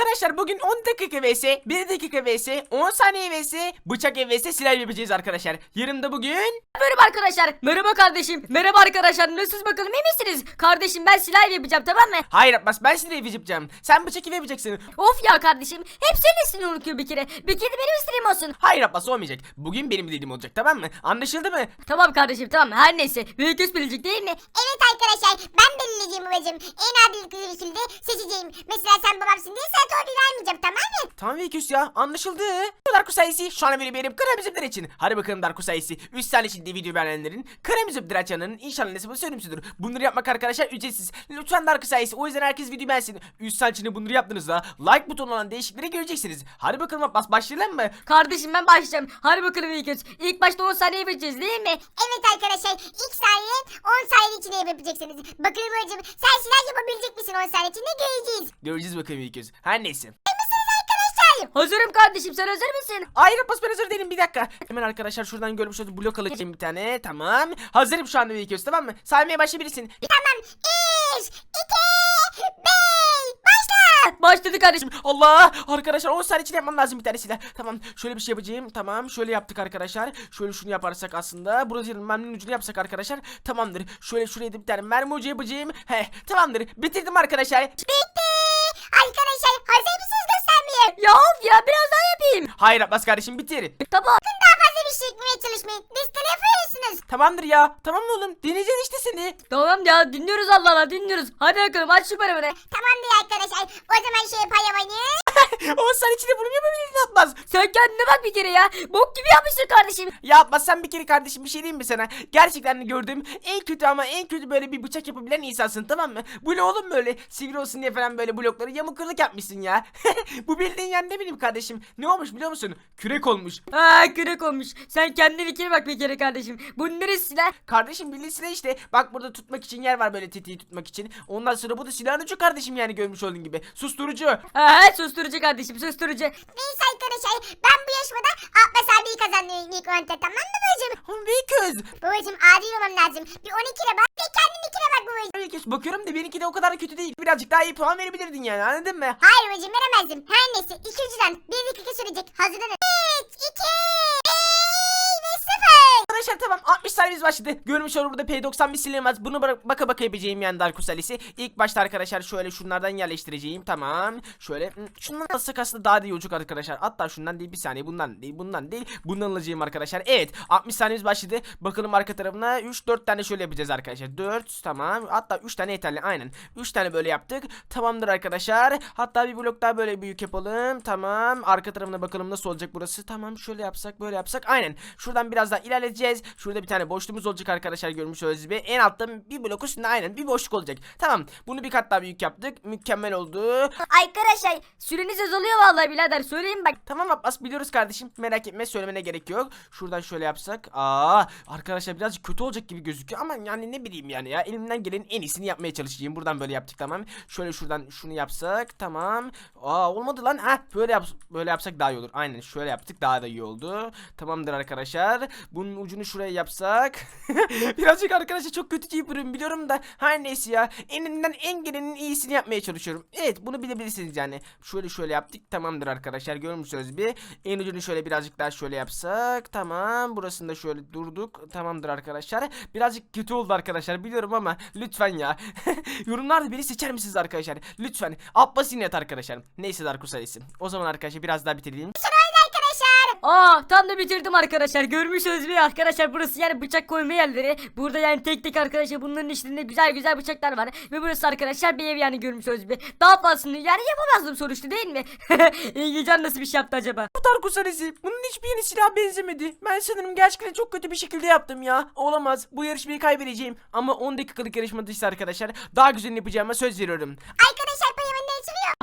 Arkadaşlar bugün 10 dakika vs 1 dakika vs 10 saniye vs bıçak vs silah yapacağız arkadaşlar. Yarın bugün Merhaba arkadaşlar. Merhaba kardeşim. Merhaba arkadaşlar. Nasılsınız bakalım iyi misiniz? Kardeşim ben silah yapacağım tamam mı? Hayır Abbas ben silah yapacağım. Sen bıçak yapacaksın. Of ya kardeşim. Hep senin ismini unutuyor bir kere. Bir kere benim isteğim olsun. Hayır Abbas olmayacak. Bugün benim dediğim olacak tamam mı? Anlaşıldı mı? Tamam kardeşim tamam. Her neyse. Büyük üst bilecek değil mi? Evet arkadaşlar ben belirleyeceğim babacım. En adil bir şekilde seçeceğim. Mesela sen babamsın diye sana torpil vermeyeceğim tamam mı? Tamam Vekius ya anlaşıldı. Darko sayısı şu an benim benim kırmızı için. Hadi bakalım Darko sayısı. 3 tane şimdi video beğenenlerin kırmızı açanın inşallah nesibi söylemişsindir. Bunları yapmak arkadaşlar ücretsiz. Lütfen Darko sayısı o yüzden herkes video beğensin. 3 saniye içinde bunları yaptığınızda like butonu olan değişiklikleri göreceksiniz. Hadi bakalım Abbas başlayalım mı? Kardeşim ben başlayacağım. Hadi bakalım önce. İlk başta 10 saniye yapacağız değil mi? Evet arkadaşlar ilk saniye 10 saniye içinde yapabileceksiniz. Bakalım babacım sen silah yapabilecek misin 10 saniye içinde göreceğiz. Göreceğiz bakalım Vekius. Her Mısınız arkadaşlar? Hazırım kardeşim sen hazır mısın? Hayır Abbas ben hazır değilim bir dakika. Hemen arkadaşlar şuradan görmüş olduğunuz blok alacağım bir tane. Tamam. Hazırım şu anda Vekius tamam mı? Saymaya başlayabilirsin. Tamam 3, 2, 5 başla. Başladı kardeşim. Allah! Arkadaşlar 10 saniye içinde yapmam lazım bir tanesiyle. Tamam şöyle bir şey yapacağım. Tamam şöyle yaptık arkadaşlar. Şöyle şunu yaparsak aslında. Burası merminin ucunu yapsak arkadaşlar. Tamamdır. Şöyle şuraya da bir tane mermi ucu yapacağım. He tamamdır. Bitirdim arkadaşlar. Bitti. Arkadaşlar hazır mısınız göstermeye? Ya of ya biraz daha yapayım. Hayır Abbas kardeşim bitir. Tamam. Sakın daha fazla bir şey eklemeye çalışmayın. Listeli yapıyorsunuz. Tamamdır ya. Tamam mı oğlum? Deneyeceğiz işte seni. Tamam ya dinliyoruz Allah Allah dinliyoruz. Hadi bakalım aç şu paravanı. Tamamdır arkadaşlar. O zaman şey yapayım. 10 saniye içinde bunu yapabilirdin Abbas. Sen kendine bak bir kere ya. Bok gibi yapmışsın kardeşim. Ya Abbas sen bir kere kardeşim bir şey diyeyim mi sana? Gerçekten gördüğüm en kötü ama en kötü böyle bir bıçak yapabilen insansın tamam mı? Bu ne oğlum böyle sivri olsun diye falan böyle blokları yamukırlık yapmışsın ya. Bu bildiğin yani ne bileyim kardeşim. Ne olmuş biliyor musun? Kürek olmuş. Ha kürek olmuş. Sen kendine bir kere bak bir kere kardeşim. Bu neresi silah? Kardeşim bildiğin silah işte. Bak burada tutmak için yer var böyle tetiği tutmak için. Ondan sonra bu da silahın ucu kardeşim yani görmüş olduğun gibi. Susturucu. Ha susturucu kardeşim susturucu. Neyse arkadaşlar ben bu yarışmada Abbas abiyi kazanıyorum ilk önce tamam mı babacım? Ama Veköz. Babacım adil olmam lazım. Bir 12'le bak ve kendininkine bak babacım. Veköz bakıyorum da benimki de o kadar kötü değil. Birazcık daha iyi puan verebilirdin yani anladın mı? Hayır babacım veremezdim. Her neyse ikinciden bir dakika sürecek. Hazırlanın. 3, 2, 1 ve 0. Arkadaşlar tamam 60 saniyemiz başladı. Görmüş olur burada P90 bir. Bunu bak- baka baka yapacağım yani Darkus Alice'i. İlk başta arkadaşlar şöyle şunlardan yerleştireceğim. Tamam. Şöyle hmm, şundan alsak aslında daha da iyi arkadaşlar. Hatta şundan değil bir saniye bundan değil bundan değil. Bundan alacağım arkadaşlar. Evet 60 saniyemiz başladı. Bakalım arka tarafına 3-4 tane şöyle yapacağız arkadaşlar. 4 tamam. Hatta 3 tane yeterli aynen. 3 tane böyle yaptık. Tamamdır arkadaşlar. Hatta bir blok daha böyle büyük yapalım. Tamam. Arka tarafına bakalım nasıl olacak burası. Tamam şöyle yapsak böyle yapsak. Aynen. Şuradan biraz daha ilerleyeceğiz. Şurada bir tane boşluğumuz olacak arkadaşlar görmüş olduğunuz gibi. En altta bir blok üstünde aynen bir boşluk olacak. Tamam. Bunu bir kat daha büyük yaptık. Mükemmel oldu. Arkadaşlar süreniz azalıyor vallahi birader söyleyeyim bak. Tamam Abbas biliyoruz kardeşim. Merak etme söylemene gerek yok. Şuradan şöyle yapsak. Aa arkadaşlar birazcık kötü olacak gibi gözüküyor ama yani ne bileyim yani ya. Elimden gelenin en iyisini yapmaya çalışacağım. Buradan böyle yaptık tamam. Şöyle şuradan şunu yapsak tamam. Aa olmadı lan. Ha böyle yap böyle yapsak daha iyi olur. Aynen şöyle yaptık daha da iyi oldu. Tamamdır arkadaşlar. Bunun ucunu şuraya yapsak. birazcık arkadaşlar çok kötü yapıyorum biliyorum da. Her neyse ya. Elimden en gelenin iyisini yapmaya çalışıyorum. Evet bunu bilebilirsiniz yani. Şöyle şöyle yaptık tamamdır arkadaşlar. Görmüşsünüz bir. En ucunu şöyle birazcık daha şöyle yapsak. Tamam. Burasında şöyle durduk. Tamamdır arkadaşlar. Birazcık kötü oldu arkadaşlar biliyorum ama lütfen ya. Yorumlarda beni seçer misiniz arkadaşlar? Lütfen. Abbas inet arkadaşlar. Neyse Darkus Alice'i. O zaman arkadaşlar biraz daha bitirelim. Arkadaşlar. Aa tam da bitirdim arkadaşlar. Görmüşsünüz bir arkadaşlar burası yani bıçak koyma yerleri. Burada yani tek tek arkadaşlar bunların içinde güzel güzel bıçaklar var. Ve burası arkadaşlar bir ev yani görmüşsünüz bir. Daha fazlasını yani yapamazdım sonuçta değil mi? İngilizcen nasıl bir şey yaptı acaba? Bu Darkus Alice'i. Bunun hiçbir yeni silah benzemedi. Ben sanırım gerçekten çok kötü bir şekilde yaptım ya. Olamaz. Bu yarışmayı kaybedeceğim. Ama 10 dakikalık yarışma dışında arkadaşlar. Daha güzelini yapacağıma söz veriyorum. Arkadaşlar payımın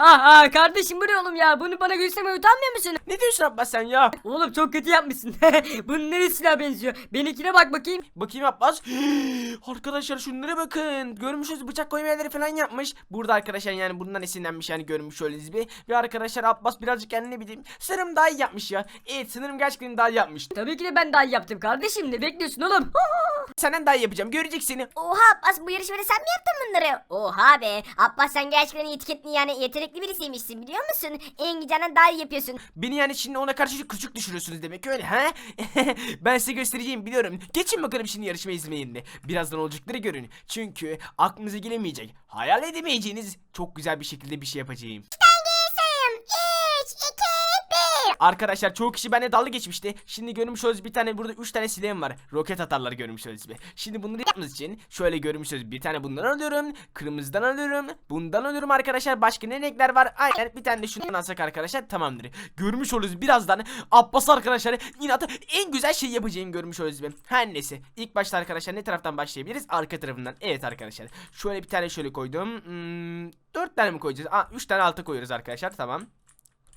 ne açılıyor? Aa, aa kardeşim bu ne oğlum ya? Bunu bana göstermeye utanmıyor musun? Ne diyorsun Abbas sen ya? Oğlum çok kötü yapmışsın. Bunun neresine benziyor? Benimkine bak bakayım. Bakayım Abbas. arkadaşlar şunlara bakın. Görmüşüz bıçak koyma yerleri falan yapmış. Burada arkadaşlar yani bundan esinlenmiş yani görmüş öyle bir. Ve arkadaşlar Abbas birazcık ne bileyim. Sanırım daha iyi yapmış ya. Evet sanırım gerçekten daha iyi yapmış. Tabii ki de ben daha iyi yaptım kardeşim. Ne bekliyorsun oğlum? Senden daha iyi yapacağım. Göreceksin. Oha Abbas bu yarışmada sen mi yaptın bunları? Oha be Abbas sen gerçekten etiketini yani yani yetenekli birisiymişsin biliyor musun? Engincan'dan daha iyi yapıyorsun. Beni yani şimdi ona karşı küçük düşürüyorsunuz demek öyle ha? ben size göstereceğim biliyorum. Geçin bakalım şimdi yarışma izleyenine. Birazdan olacakları görün. Çünkü aklınıza gelemeyecek, hayal edemeyeceğiniz çok güzel bir şekilde bir şey yapacağım. Sayım 3, 2, 1. Arkadaşlar çoğu kişi benimle dalga geçmişti. Şimdi görmüş olduğunuz bir tane burada 3 tane silahım var. Roket atarlar görmüş olduğunuz gibi. Şimdi bunları yapmamız için şöyle görmüş olduğunuz bir tane bundan alıyorum. Kırmızıdan alıyorum. Bundan alıyorum arkadaşlar. Başka ne renkler var? Aynen bir tane de şundan alsak arkadaşlar tamamdır. Görmüş oluruz birazdan Abbas arkadaşlar inatı en güzel şey yapacağım görmüş oluruz gibi. Her neyse. İlk başta arkadaşlar ne taraftan başlayabiliriz? Arka tarafından. Evet arkadaşlar. Şöyle bir tane şöyle koydum. Hmm, 4 tane mi koyacağız? Aa 3 tane alta koyuyoruz arkadaşlar. Tamam.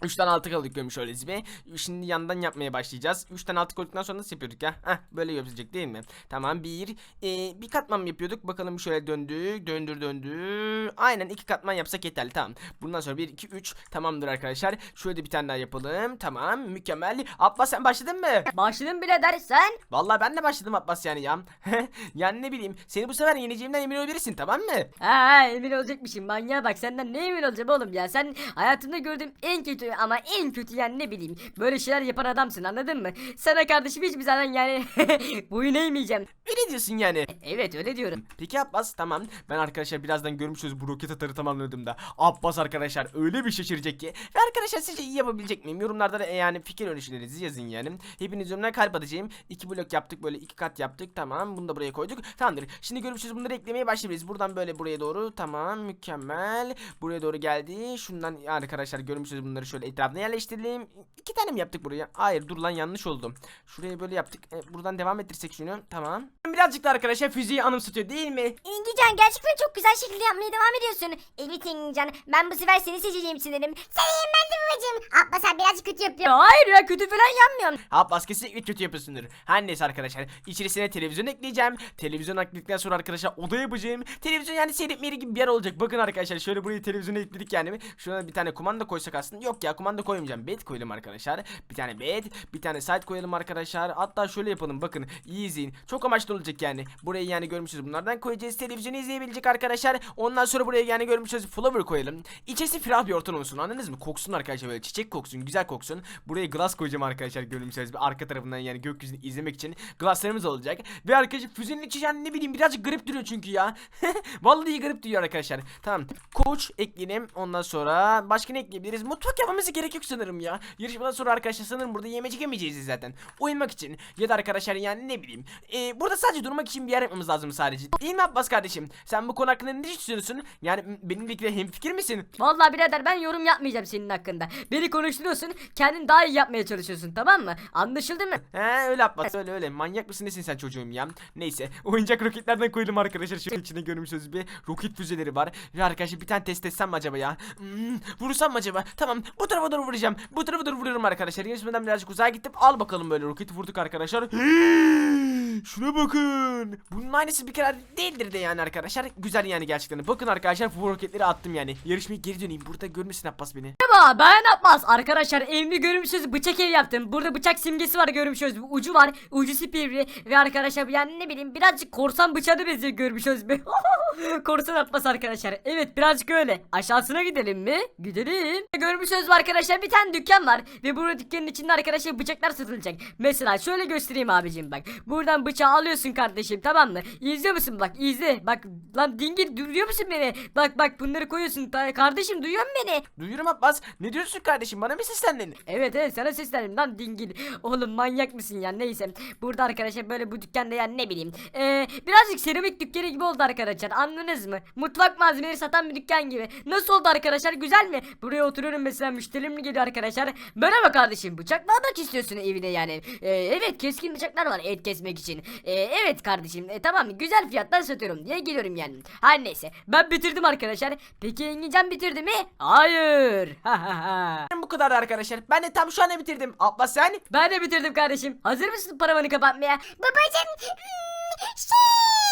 3 tane altı kaldık görmüş öyle gibi. Şimdi yandan yapmaya başlayacağız. 3 tane altı koyduktan sonra nasıl yapıyorduk ya? Heh böyle yapılacak değil mi? Tamam bir. Ee, bir katman yapıyorduk? Bakalım şöyle döndük. Döndür döndü. Aynen iki katman yapsak yeterli tamam. Bundan sonra 1 2 3 tamamdır arkadaşlar. Şöyle de bir tane daha yapalım. Tamam mükemmel. Abbas sen başladın mı? Başladım birader sen. Vallahi ben de başladım Abbas yani ya. yani ne bileyim seni bu sefer yeneceğimden emin olabilirsin tamam mı? Ha emin olacakmışım manyağa bak senden ne emin olacağım oğlum ya sen hayatımda gördüğüm en kötü ama en kötü yani ne bileyim böyle şeyler yapan adamsın anladın mı? Sana kardeşim hiçbir zaman yani boyun eğmeyeceğim. Öyle diyorsun yani. Evet öyle diyorum. Peki Abbas tamam. Ben arkadaşlar birazdan görmüşüz bu roket atarı tamamladığımda. Abbas arkadaşlar öyle bir şaşıracak ki. Ve arkadaşlar sizce iyi yapabilecek miyim? Yorumlarda da e, yani fikir önerilerinizi yazın yani. Hepiniz yorumlara kalp atacağım. İki blok yaptık böyle iki kat yaptık. Tamam bunu da buraya koyduk. Tamamdır. Şimdi görmüşüz bunları eklemeye başlayabiliriz. Buradan böyle buraya doğru. Tamam mükemmel. Buraya doğru geldi. Şundan arkadaşlar görmüşüz bunları şöyle etrafına yerleştirelim. İki tane mi yaptık buraya? Hayır dur lan yanlış oldu. Şuraya böyle yaptık. E, buradan devam ettirsek şunu. Tamam. Birazcık da arkadaşlar füzeyi anımsatıyor değil mi? Engincan gerçekten çok güzel şekilde yapmaya devam ediyorsun. Evet Engincan ben bu sefer seni seçeceğim sanırım. Senin ben de babacığım. Abbas abi birazcık kötü yapıyor. Ya hayır ya kötü falan yapmıyorum. Abbas kesinlikle kötü yapıyorsundur. Her neyse arkadaşlar. İçerisine televizyon ekleyeceğim. Televizyon ekledikten sonra arkadaşlar oda yapacağım. Televizyon yani seyretme yeri gibi bir yer olacak. Bakın arkadaşlar şöyle burayı televizyona ekledik yani. Şuna bir tane kumanda koysak aslında. Yok ya kumanda koymayacağım. Bed koyalım arkadaşlar. Bir tane bed. Bir tane site koyalım arkadaşlar. Hatta şöyle yapalım. Bakın iyi. Çok amaçlı olacak yani. Burayı yani görmüşsünüz. Bunlardan koyacağız. Televizyonu izleyebilecek arkadaşlar. Ondan sonra buraya yani görmüşsünüz. Flower koyalım. İçerisi ferah bir ortam olsun. Anladınız mı? Koksun arkadaşlar böyle. Çiçek koksun. Güzel koksun. Buraya glass koyacağım arkadaşlar. Görmüşsünüz. Bir arka tarafından yani gökyüzünü izlemek için glasslarımız olacak. Ve arkadaşlar füzenin içi yani ne bileyim birazcık garip duruyor çünkü ya. Vallahi garip duruyor arkadaşlar. Tamam. Koç ekleyelim. Ondan sonra başka ne ekleyebiliriz? Mutfak yapmamız gerek yok sanırım ya. Yarışmadan sonra arkadaşlar sanırım burada yemek yemeyeceğiz zaten. Uyumak için. Ya da arkadaşlar yani ne bileyim. Ee, burada sadece durmak için bir yer yapmamız lazım sadece. Değil mi Abbas kardeşim? Sen bu konu hakkında ne düşünüyorsun? Yani benimle hemfikir misin? Vallahi birader ben yorum yapmayacağım senin hakkında. Beni konuşturuyorsun kendin daha iyi yapmaya çalışıyorsun tamam mı? Anlaşıldı mı? He öyle Abbas öyle öyle. Manyak mısın nesin sen çocuğum ya? Neyse. Oyuncak roketlerden koydum arkadaşlar. Şu içinde görmüşsünüz bir roket füzeleri var. Ve arkadaşlar bir tane test etsem mi acaba ya? Hmm, vursam mı acaba? Tamam bu tarafa doğru vuracağım. Bu tarafa doğru vuruyorum arkadaşlar. Yarışmadan birazcık uzağa gittim. Al bakalım böyle roketi vurduk arkadaşlar. Şuna bakın. Bunun aynısı bir kere değildir de yani arkadaşlar. Güzel yani gerçekten. Bakın arkadaşlar bu roketleri attım yani. Yarışmaya geri döneyim. Burada görmesin Abbas beni. Merhaba ben Abbas. Arkadaşlar evimi görmüşsünüz bıçak ev yaptım. Burada bıçak simgesi var görmüşsünüz. Ucu var. Ucu sipivri. Ve arkadaşlar yani ne bileyim birazcık korsan bıçağını benziyor görmüşsünüz. be. korsan Abbas arkadaşlar. Evet birazcık öyle. Aşağısına gidelim mi? Gidelim. Görmüşsünüz arkadaşlar bir tane dükkan var. Ve burada dükkanın içinde arkadaşlar bıçaklar satılacak. Mesela şöyle göstereyim abicim bak. Buradan bıçağı alıyorsun kardeşim tamam mı? İzliyor musun bak izle. Bak lan dingil duyuyor musun beni? Bak bak bunları koyuyorsun. Ta- kardeşim duyuyor musun beni? Duyuyorum Abbas. Ne diyorsun kardeşim? Bana mı seslendin? Evet evet sana seslendim lan dingil. Oğlum manyak mısın ya neyse. Burada arkadaşlar böyle bu dükkanda yani ne bileyim. Ee, birazcık seramik dükkanı gibi oldu arkadaşlar anladınız mı? Mutfak malzemeleri satan bir dükkan gibi. Nasıl oldu arkadaşlar güzel mi? Buraya oturuyorum mesela müşterim mi geliyor arkadaşlar. Merhaba kardeşim bıçak mı almak istiyorsun evine yani? Ee, evet keskin bıçaklar var et kesmek için. Ee, evet kardeşim e, tamam güzel fiyattan satıyorum diye geliyorum yani. Her neyse ben bitirdim arkadaşlar. Peki Engincan bitirdi mi? Hayır. Ha ha ha. Bu kadar arkadaşlar. Ben de tam şu anda bitirdim. Abbas sen? Ben de bitirdim kardeşim. Hazır mısın paravanı kapatmaya? Babacığım hmm, şey.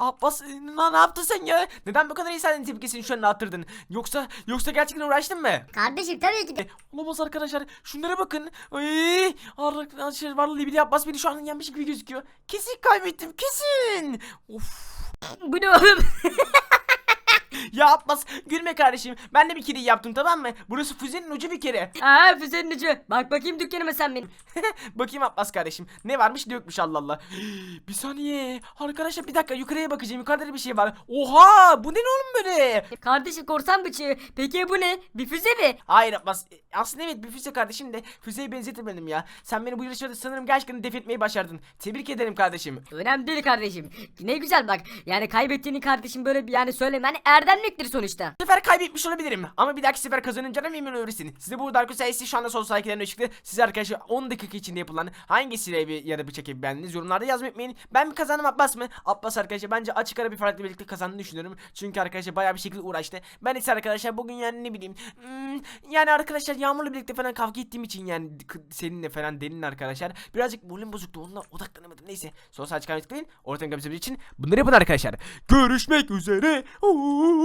Abbas ne, ne yaptın sen ya? Neden bu kadar insanın tepkisini şu an attırdın? Yoksa yoksa gerçekten uğraştın mı? Kardeşim tabii ki de. E, Olamaz arkadaşlar. Şunlara bakın. Ay, arkadaşlar vallahi bile Abbas beni şu an yenmiş gibi gözüküyor. Kesin kaybettim kesin. Of. Bu ne oğlum? ya Abbas gülme kardeşim. Ben de bir kere yaptım tamam mı? Burası füzenin ucu bir kere. Aa füzenin ucu. Bak bakayım dükkanıma sen benim. Bakayım Abbas kardeşim. Ne varmış ne yokmuş Allah Allah. bir saniye. Arkadaşlar bir dakika yukarıya bakacağım. Yukarıda da bir şey var. Oha bu ne oğlum böyle? Kardeşim korsan bıçağı. Peki bu ne? Bir füze mi? Hayır Abbas. E, Aslında evet bir füze kardeşim de füzeye benzetemedim ya. Sen beni bu yarışmada sanırım gerçekten def etmeyi başardın. Tebrik ederim kardeşim. Önemli değil kardeşim. Ne güzel bak. Yani kaybettiğini kardeşim böyle bir yani söylemen erdemliktir sonuçta. Bu sefer kaybetmiş olabilirim ama bir dahaki sefer kazanınca da emin olursun. Size bu Darko sayesi şu anda sol sakilerin çıktı. Siz arkadaşlar 10 dakika içinde yapılan hangisiyle bir ya da bıçak evi beğendiniz yorumlarda yazmayı unutmayın. Ben mi kazandım Abbas mı? Abbas arkadaşlar bence açık ara bir farklı birlikte kazandığını düşünüyorum. Çünkü arkadaşlar bayağı bir şekilde uğraştı. Ben ise arkadaşlar bugün yani ne bileyim. hmm, yani arkadaşlar Yağmur'la birlikte falan kavga ettiğim için yani seninle falan delinin arkadaşlar. Birazcık moralim bozuktu onunla odaklanamadım. Neyse sol sağ çıkarmayı tıklayın. Ortadan gömsemiz için bunları yapın arkadaşlar. Görüşmek üzere.